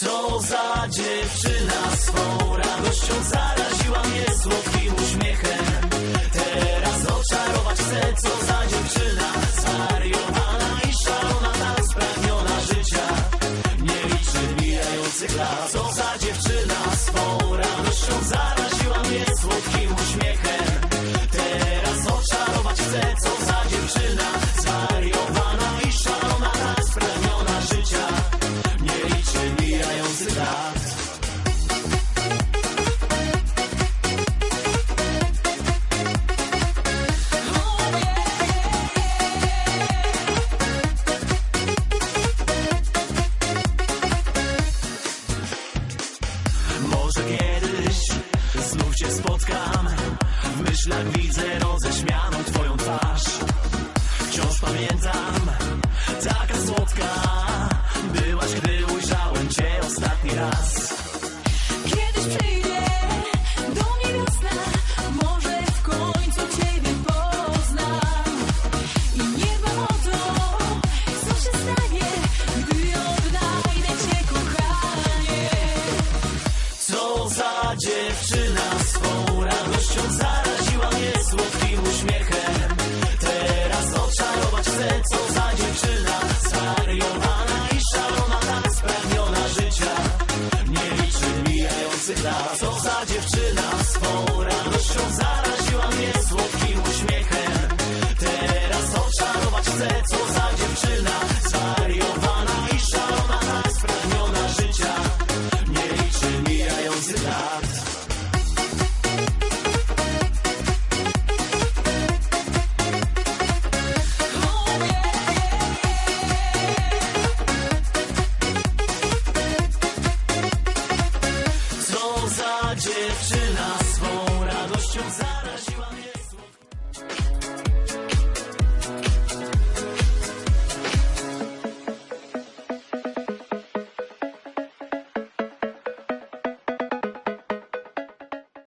Co za dziewczyna swą radością zaraziła mnie słodkim uśmiechem. Może kiedyś znów cię spotkam. W myślach widzę roześmianą twoją twarz. Wciąż pamiętam, taka słodka Byłaś, gdy ujrzałem cię ostatni raz Co za dziewczyna swą radością zaraziła mnie słodkim uśmiechem. Teraz oczarować chcę, co za dziewczyna dziewczyna swą radością zaraziła mnie